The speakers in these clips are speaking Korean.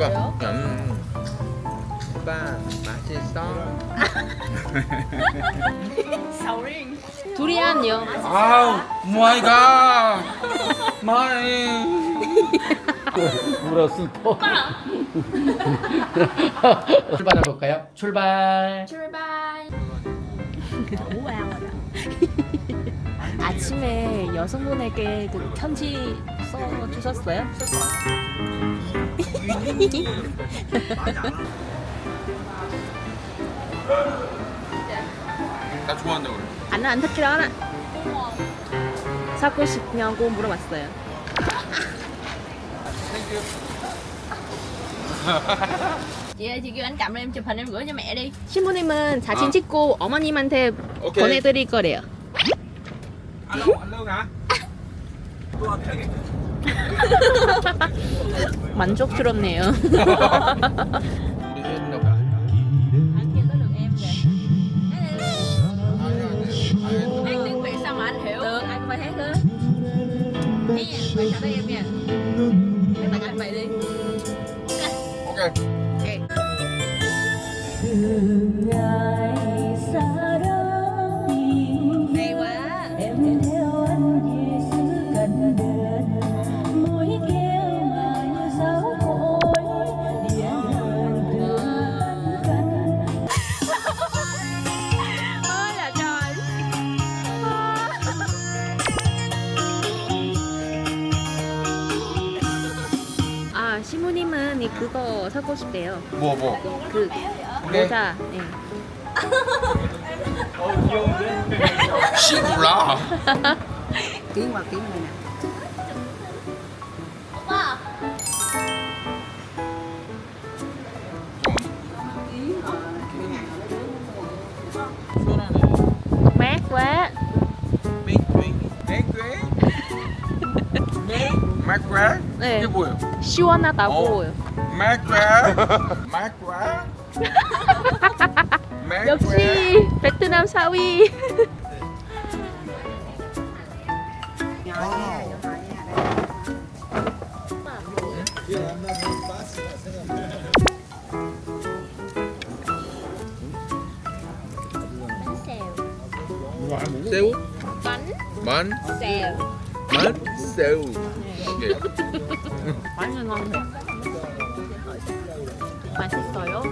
왜요? 음. 오빠 맛있어? 두리안요. 아우 마이 갓 마이 울었을 또 출발해 볼까요? 출발. 출발. 너무 와요. 아침에 여성분에게 그 편지 써 주셨어요? 나 좋아한다고 그래 안안 듣기로 사고 싶냐고 물어봤어요. Chị chị kêu anh cầm lên em chụp hình em gửi cho mẹ đi 신부님은 사진 아. 찍고 어머님한테 오케이. 보내드릴 거래요. lâu anh lâu hả 만족스럽네요. Anh sao mà anh hiểu Được, anh phải Thế nha, em nha Các bạn vậy đi ok Hay 사고 싶대요. 뭐 뭐? 그 오케이. 모자. 네. 씨 몰라 tiếng qua tiếng này nè 시원하네 mát quá. 맥맥 맥 맥 네. 이게 뭐예요? 시원하다고 요. 맥 quá. 맥 quá. 맥 역시 베트남 사위. 새우 Bánh. 만 xèo. 만 새우 오케이 완전 ngon. 맛있어요?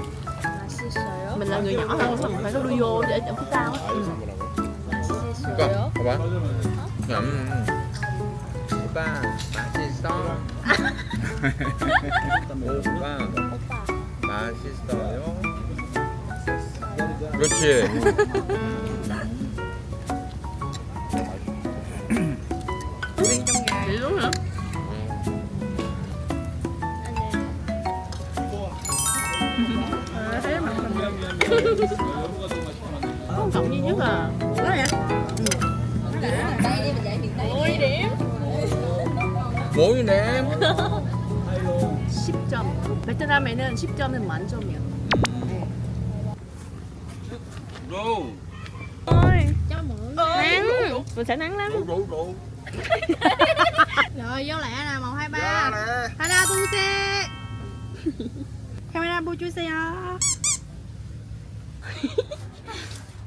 맛있어요 cho phức tao á. Ừ. 오빠 봐봐 음. 오빠 맛있어? 오빠 맛있어요? 그렇지 mình. Quan trọng duy nhất là Đây đi mình dạy miền Tây Ôi điểm 뭐이 네 10점. 베트남에는 10점은 만점이야. 로 Ôi, Cho mượn nắng. Mình sẽ nắng lắm. 로, 로. Rồi vô lẹ nè, 1, 2, 3 미안해. 하나 둘셋 카메라 보여주세요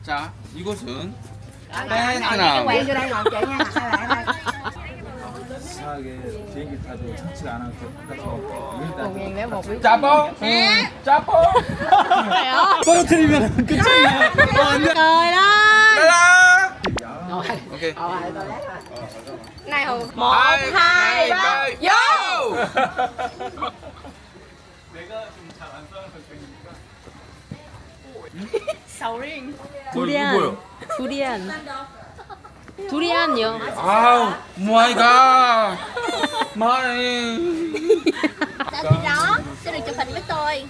자, 이곳은 đây 이상하게 비행기 타도 착지가 안 하고 바깥으로 일단 짜뽕? 짜뽕? 떨어뜨리면 끝이야. Trời ơi 라라. 오케이. Này hù một hai ba vô Sầu riêng 두리안. 두리안. 두리안요. 아우 마이 갓 마이 Sao chị đó Sẽ được chụp hình với tôi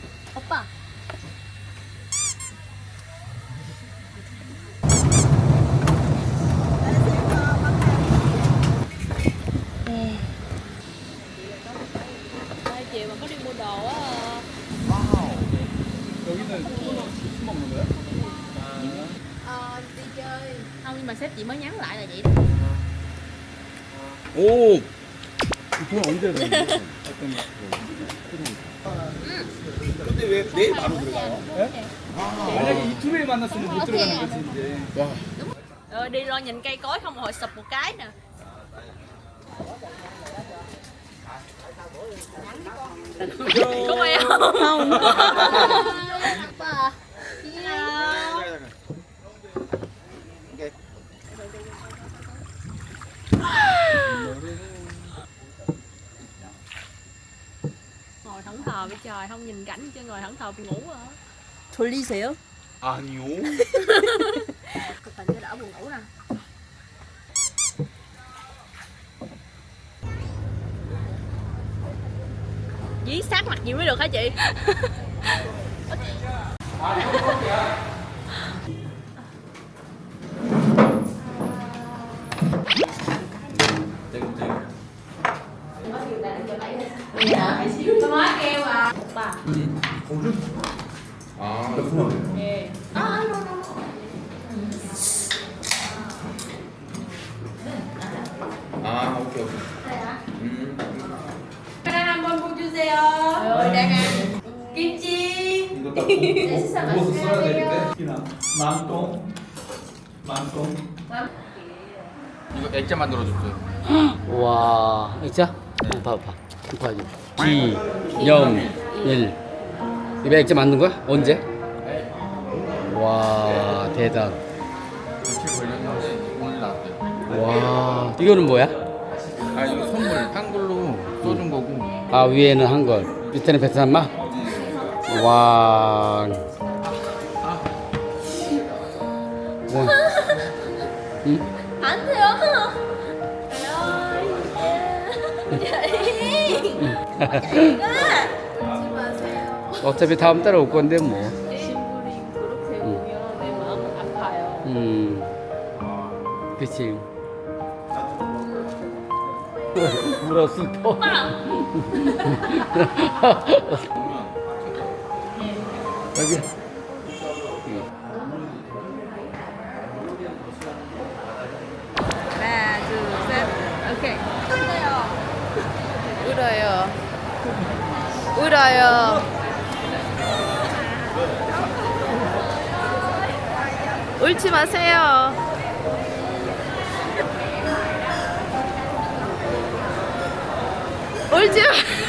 nhưng mà sếp chị mới nhắn lại là vậy đó. 오 돈 언제 내는 어떤 거? 근데 왜 내일 바로 들어가요? 예? 만약에 이틀에 만났으면 못 들어가는 거지 이제. Rồi đi lo nhìn cây cối không hồi sụp một cái nè Có quay không? Không Ngồi thẫn thờ với trời, không nhìn cảnh chứ ngồi thẫn thờ buồn ngủ à 졸리세요? 아니요. Thực tình cho đỡ buồn ngủ nè Dí sát mặt gì mới được hả chị? 아, 오케이, 오케이. 음. Đang ăn Kim chi 이거 딱 구워서 써야 되는데. 기나 만동, 만동. 이거 액자 만들어 줬어요. 와, 액자? 네. 봐봐. 봐 봐. 기, 영, 일. 이거 액자 만든 거야? 언제? 와, 대단. 며칠 걸렸는데 오늘 나왔대요. 와, 이거는 뭐야? 아, 위에는 한걸, 밑에는 베트남말? 와. 뭐, 응? Anh thì ớt hả? Trời ơi 어차피 다음 달에 올 건데 뭐. 아파요. 음. 그치. 울었을 또. 여기. Ba, 둘, 셋. 오케이. 울어요. 울어요. 울지 마세요 울지 마